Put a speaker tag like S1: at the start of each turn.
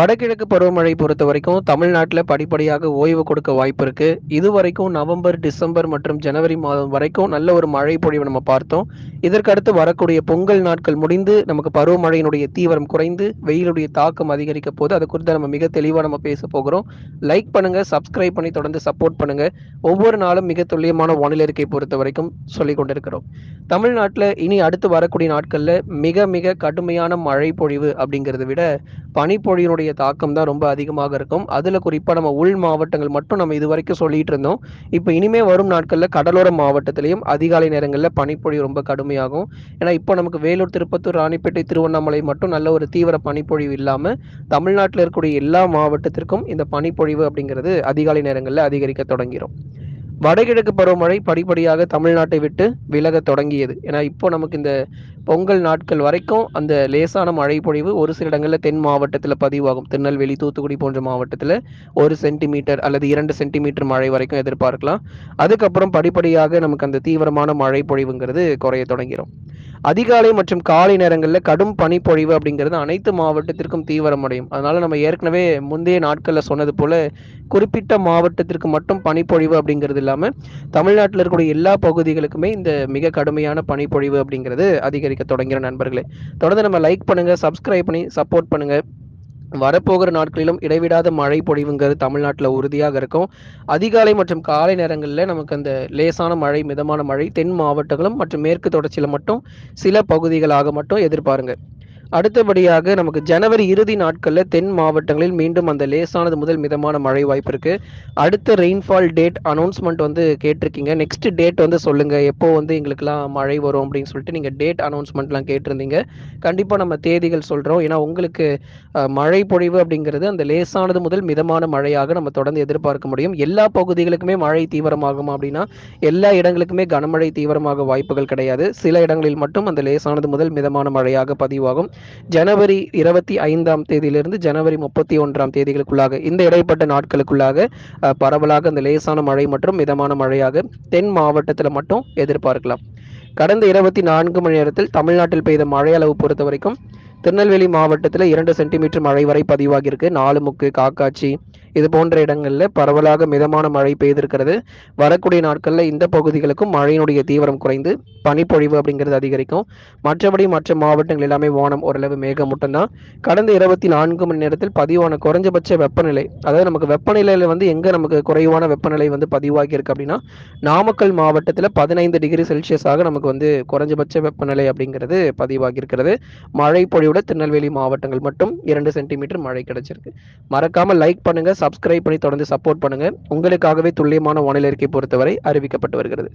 S1: வடகிழக்கு பருவமழை பொறுத்த வரைக்கும் தமிழ்நாட்டில் படிப்படியாக ஓய்வு கொடுக்க வாய்ப்பு இருக்கு. இது வரைக்கும் நவம்பர் டிசம்பர் மற்றும் ஜனவரி மாதம் வரைக்கும் நல்ல ஒரு மழை பொழிவு நம்ம பார்த்தோம். இதற்கடுத்து வரக்கூடிய பொங்கல் நாட்கள் முடிந்து நமக்கு பருவமழையினுடைய தீவிரம் குறைந்து வெயிலுடைய தாக்கம் அதிகரிக்க போது அது குறித்து நம்ம மிக தெளிவாக நம்ம பேச போகிறோம். லைக் பண்ணுங்க சப்ஸ்கிரைப் பண்ணி தொடர்ந்து சப்போர்ட் பண்ணுங்க. ஒவ்வொரு நாளும் மிக துல்லியமான வானிலை இருக்கை பொறுத்த வரைக்கும் சொல்லிக் கொண்டிருக்கிறோம். தமிழ்நாட்டில் இனி அடுத்து வரக்கூடிய நாட்களில் மிக மிக கடுமையான மழை பொழிவு அப்படிங்கிறத விட பனிப்பொழியினுடைய தாக்கம் தான் ரொம்ப அதிகமாக இருக்கும். அதில் குறிப்பாக நம்ம உள் மாவட்டங்கள் மட்டும் நம்ம இது வரைக்கும் சொல்லிட்டு இருந்தோம். இப்போ இனிமே வரும் நாட்களில் கடலோர மாவட்டத்திலையும் அதிகாலை நேரங்களில் பனிப்பொழிவு ரொம்ப கடுமையாகும். ஏன்னா இப்போ நமக்கு வேலூர் திருப்பத்தூர் ராணிப்பேட்டை திருவண்ணாமலை மட்டும் நல்ல ஒரு தீவிர பனிப்பொழிவு இல்லாமல் தமிழ்நாட்டில் இருக்கக்கூடிய எல்லா மாவட்டத்திற்கும் இந்த பனிப்பொழிவு அப்படிங்கிறது அதிகாலை நேரங்களில் அதிகரிக்க தொடங்கிடும் வடகிழக்கு பருவமழை படிப்படியாக தமிழ்நாட்டை விட்டு விலக தொடங்கியது. ஏன்னா இப்போ நமக்கு இந்த பொங்கல் நாட்கள் வரைக்கும் அந்த லேசான மழை பொழிவு ஒரு சில இடங்களில் தென் மாவட்டத்தில் பதிவாகும். திருநெல்வேலி தூத்துக்குடி போன்ற மாவட்டத்தில் ஒரு சென்டிமீட்டர் அல்லது இரண்டு சென்டிமீட்டர் மழை வரைக்கும் எதிர்பார்க்கலாம். அதுக்கப்புறம் படிப்படியாக நமக்கு அந்த தீவிரமான மழை பொழிவுங்கிறது குறைய தொடங்கிடும் அதிகாலை மற்றும் காலை நேரங்களில் கடும் பனிப்பொழிவு அப்படிங்கிறது அனைத்து மாவட்டத்திற்கும் தீவிரமடையும். அதனால நம்ம ஏற்கனவே முந்தைய நாட்களில் சொன்னது போல குறிப்பிட்ட மாவட்டத்திற்கு மட்டும் பனிப்பொழிவு அப்படிங்கிறது இல்லாமல் தமிழ்நாட்டில் இருக்கக்கூடிய எல்லா பகுதிகளுக்குமே இந்த மிக கடுமையான பனிப்பொழிவு அப்படிங்கிறது அதிகரிக்க தொடங்கிற நண்பர்களே. தொடர்ந்து நம்ம லைக் பண்ணுங்க சப்ஸ்கிரைப் பண்ணி சப்போர்ட் பண்ணுங்க. வரப்போகிற நாட்களிலும் இடைவிடாத மழை பொழிவுங்கிறது தமிழ்நாட்டில் உறுதியாக இருக்கும். அதிகாலை மற்றும் காலை நேரங்களில் நமக்கு அந்த லேசான மழை மிதமான மழை தென் மாவட்டங்களும் மற்றும் மேற்கு தொடர்ச்சியில் மட்டும் சில பகுதிகளாக மட்டும் எதிர்பாருங்க. அடுத்தபடியாக நமக்கு ஜனவரி இறுதி நாட்களில் தென் மாவட்டங்களில் மீண்டும் அந்த லேசானது முதல் மிதமான மழை வாய்ப்பு இருக்கு. அடுத்த ரெயின்ஃபால் டேட் அனௌன்ஸ்மெண்ட் வந்து கேட்டிருக்கீங்க. நெக்ஸ்ட் டேட் வந்து சொல்லுங்க. எப்போ வந்து எங்களுக்குலாம் மழை வரும் அப்படின்னு சொல்லிட்டு நீங்க டேட் அனௌன்ஸ்மெண்ட்லாம் கேட்டிருந்தீங்க. கண்டிப்பா நம்ம தேதிகள் சொல்றோம். ஏன்னா உங்களுக்கு மழை பொழிவு அப்படிங்கிறது அந்த லேசானது முதல் மிதமான மழையாக நம்ம தொடர்ந்து எதிர்பார்க்க முடியும். எல்லா பகுதிகளுக்குமே மழை தீவிரமாகுமா அப்படின்னா எல்லா இடங்களுக்குமே கனமழை தீவிரமாக வாய்ப்புகள் கிடையாது. சில இடங்களில் மட்டும் அந்த லேசானது முதல் மிதமான மழையாக பதிவாகும். ஜனவரி இருபத்தி ஐந்தாம் தேதியிலிருந்து ஜனவரி முப்பத்தி ஒன்றாம் தேதிகளுக்குள்ளாக இந்த இடைப்பட்ட நாட்களுக்குள்ளாக பரவலாக அந்த லேசான மழை மற்றும் மிதமான மழையாக தென் மாவட்டத்தில் மட்டும் எதிர்பார்க்கலாம். கடந்த இருபத்தி நான்கு மணி நேரத்தில் தமிழ்நாட்டில் பெய்த மழை அளவு பொறுத்த வரைக்கும் திருநெல்வேலி மாவட்டத்தில் இரண்டு சென்டிமீட்டர் மழை வரை பதிவாகியிருக்கு. நாலுமுக்கு காக்காட்சி இது போன்ற இடங்களில் பரவலாக மிதமான மழை பெய்திருக்கிறது. வரக்கூடிய நாட்களில் இந்த பகுதிகளுக்கும் மழையினுடைய தீவிரம் குறைந்து பனிப்பொழிவு அப்படிங்கிறது அதிகரிக்கும். மற்றபடி மற்ற மாவட்டங்கள் எல்லாமே வானம் ஓரளவு மேகமூட்டம் தான். கடந்த இருபத்தி நான்கு மணி நேரத்தில் பதிவான குறைஞ்சபட்ச வெப்பநிலை அதாவது நமக்கு வெப்பநிலையில் வந்து எங்கே நமக்கு குறைவான வெப்பநிலை வந்து பதிவாகி இருக்கு அப்படின்னா நாமக்கல் மாவட்டத்தில் பதினைந்து டிகிரி செல்சியஸாக நமக்கு வந்து குறைஞ்சபட்ச வெப்பநிலை அப்படிங்கிறது பதிவாகி இருக்கிறது. மழை பொழிவுட திருநெல்வேலி மாவட்டங்கள் மட்டும் இரண்டு சென்டிமீட்டர் மழை கிடைச்சிருக்கு. மறக்காமல் லைக் பண்ணுங்கள் சப்ஸ்கிரைப் பண்ணி தொடர்ந்து சப்போர்ட் பண்ணுங்க. உங்களுக்காகவே துல்லியமான வானிலை அறிக்கை பொறுத்தவரை அறிவிக்கப்பட்டு வருகிறது.